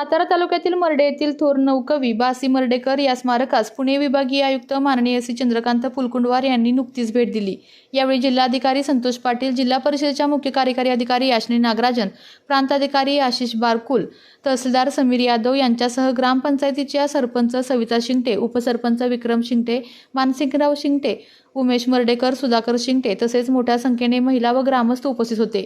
सातारा तालुक्यातील मर्डे येथील थोर नौकवी बासी मर्डेकर या स्मारकास पुणे विभागीय आयुक्त माननीय श्री चंद्रकांत फुलकुंडवार यांनी नुकतीच भेट दिली. यावेळी जिल्हाधिकारी संतोष पाटील जिल्हा परिषदेच्या मुख्य कार्यकारी अधिकारी याशनी नागराजन प्रांताधिकारी आशिष बारकुल तहसीलदार समीर यादव यांच्यासह ग्रामपंचायतीच्या सरपंच सविता शिंगटे उपसरपंच विक्रम शिंगटे मानसिंगराव शिंगटे उमेश मर्डेकर सुधाकर शिंगटे तसेच मोठ्या संख्येने महिला व ग्रामस्थ उपस्थित होते.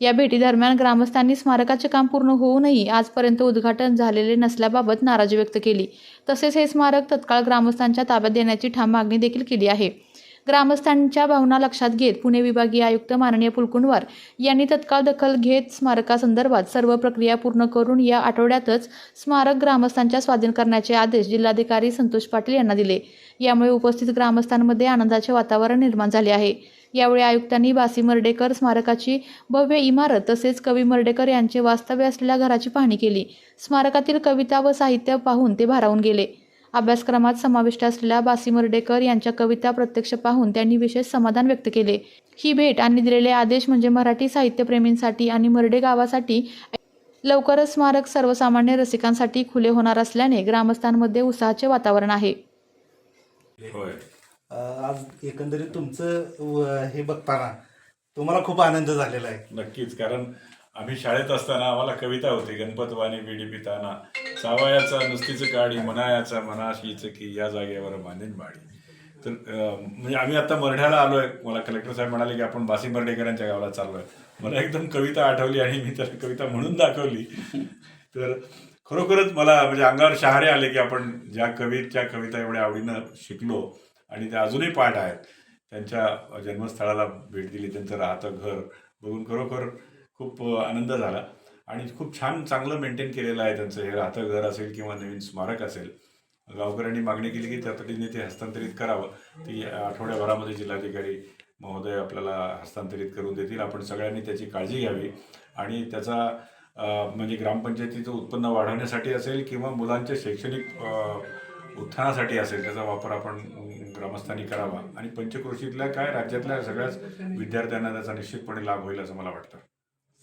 या भेटीदरम्यान ग्रामस्थांनी स्मारकाचे काम पूर्ण होऊनही आजपर्यंत उद्घाटन झालेले नसल्याबाबत नाराजी व्यक्त केली. तसेच हे स्मारक तत्काळ ग्रामस्थांच्या ताब्यात देण्याची ठाम मागणी देखील केली आहे. ग्रामस्थांच्या भावना लक्षात घेत पुणे विभागीय आयुक्त माननीय पुलकुंडवार यांनी तत्काळ दखल घेत स्मारकासंदर्भात सर्व प्रक्रिया पूर्ण करून या आठवड्यातच स्मारक ग्रामस्थांच्या स्वाधीन करण्याचे आदेश जिल्हाधिकारी संतोष पाटील यांना दिले. यामुळे उपस्थित ग्रामस्थांमध्ये आनंदाचे वातावरण निर्माण झाले आहे. यावेळी आयुक्तांनी बासी मर्डेकर स्मारकाची भव्य इमारत तसेच कवी मर्डेकर यांचे वास्तव्य असलेल्या घराची पाहणी केली. स्मारकातील कविता व साहित्य पाहून ते भारावून गेले. अभ्यासक्रमात समाविष्ट असलेल्या बासी मर्डेकर यांच्या कविता प्रत्यक्ष पाहून त्यांनी विशेष समाधान व्यक्त केले. ही भेट आणि दिलेले आदेश म्हणजे मराठी साहित्यप्रेमींसाठी आणि मर्डे गावासाठी लवकरच स्मारक सर्वसामान्य रसिकांसाठी खुले होणार असल्याने ग्रामस्थांमध्ये उत्साहाचे वातावरण आहे. आज एकंदरीत तुमचं हे बघताना तुम्हाला खूप आनंद झालेला आहे. नक्कीच कारण आम्ही शाळेत असताना आम्हाला कविता होती गणपतवाणी बिडी पिताना. सावयाचा नुसतीच काडी मनायाचा मनाशीच की या जागेवर मानेन माडी. तर म्हणजे आम्ही आता मरढ्याला आलोय. मला कलेक्टर साहेब म्हणाले की आपण बासी मर्डेकरांच्या गावाला चाललोय. मला एकदम कविता आठवली आणि मी त्याला कविता म्हणून दाखवली. तर खरोखरच मला म्हणजे अंगावर शहारे आले की आपण ज्या कवीच्या कविता एवढ्या आवडीनं शिकलो आणि त्या अजूनही पाठ आहेत. त्यांच्या जन्मस्थळाला भेट दिली त्यांचं राहतं घर. बघून खरोखर खूप आनंद झाला. आणि खूप छान चांगलं मेंटेन केलेलं आहे त्यांचं. हे राहतं घर असेल किंवा नवीन स्मारक असेल. गावकऱ्यांनी मागणी केली की तातडीने ते हस्तांतरित करावं. ती आठवड्याभरामध्ये जिल्हाधिकारी महोदय आपल्याला हस्तांतरित करून देतील. आपण सगळ्यांनी त्याची काळजी घ्यावी. आणि त्याचा म्हणजे ग्रामपंचायतीचं उत्पन्न वाढवण्यासाठी असेल किंवा मुलांच्या शैक्षणिक उत्थानासाठी असेल त्याचा वापर आपण ग्रामस्थांनी करावा. आणि पंचक्रोशीतल्या काय राज्यातल्या सगळ्याच विद्यार्थ्यांना त्याचा निश्चितपणे लाभ होईल असं मला वाटतं.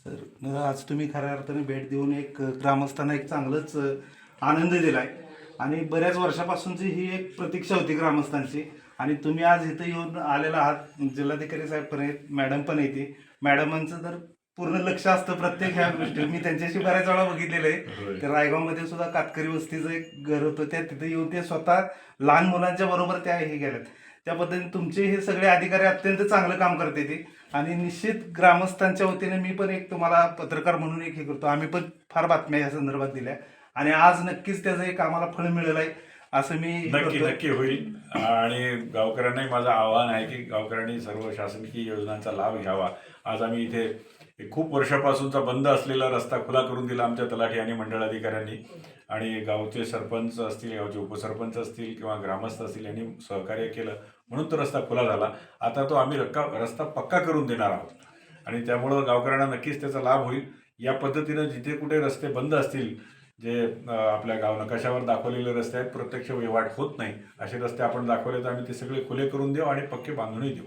मग आज तुम्ही खऱ्या अर्थाने भेट देऊन एक ग्रामस्थांना एक चांगलंच आनंद दिलाय. आणि बऱ्याच वर्षापासूनची ही एक प्रतीक्षा होती ग्रामस्थांची. आणि तुम्ही आज इथं येऊन आलेला आहात. जिल्हाधिकारी साहेब पण आहेत मॅडम पण येते. मॅडमांचं तर पूर्ण लक्ष असतं प्रत्येक ह्या गोष्टी मी त्यांच्याशी बऱ्याच वेळा बघितलेलं आहे. तर रायगावमध्ये सुद्धा कातकरी वस्तीचं एक घर होतं. त्या तिथे येऊन ते स्वतः लहान मुलांच्या बरोबर त्या हे गेल्यात त्या पद्धतीने तुमचे हे सगळे अधिकारी अत्यंत चांगलं काम करते ते. आणि निश्चित ग्रामस्थांच्या वतीने मी पण एक तुम्हाला पत्रकार म्हणून एक हे करतो. आम्ही पण फार बातम्या या संदर्भात दिल्या. आणि आज नक्कीच त्याचं एक आम्हाला फळ मिळेल आहे असं मी नक्की. नक्की होईल. आणि गावकऱ्यांनाही माझं आव्हान आहे की गावकऱ्यांनी सर्व शासकीय योजनांचा लाभ घ्यावा. आज आम्ही इथे खूप वर्षापासूनचा बंद असलेला रस्ता खुला करून दिला आमच्या तलाठी आणि मंडळ अधिकाऱ्यांनी आणि गावचे सरपंच असतील गावचे उपसरपंच असतील किंवा ग्रामस्थ असतील यांनी सहकार्य केलं म्हणून तो रस्ता खुला झाला. आता तो आम्ही रक्का रस्ता पक्का करून देणार आहोत. आणि त्यामुळं गावकऱ्यांना नक्कीच त्याचा लाभ होईल. या पद्धतीनं जिथे कुठे रस्ते बंद असतील जे आपल्या गाव नकाशावर दाखवलेले रस्ते आहेत प्रत्यक्ष वहिवाट होत नाही असे रस्ते आपण दाखवले तर आम्ही ते सगळे खुले करून देऊ आणि पक्के बांधूनही देऊ.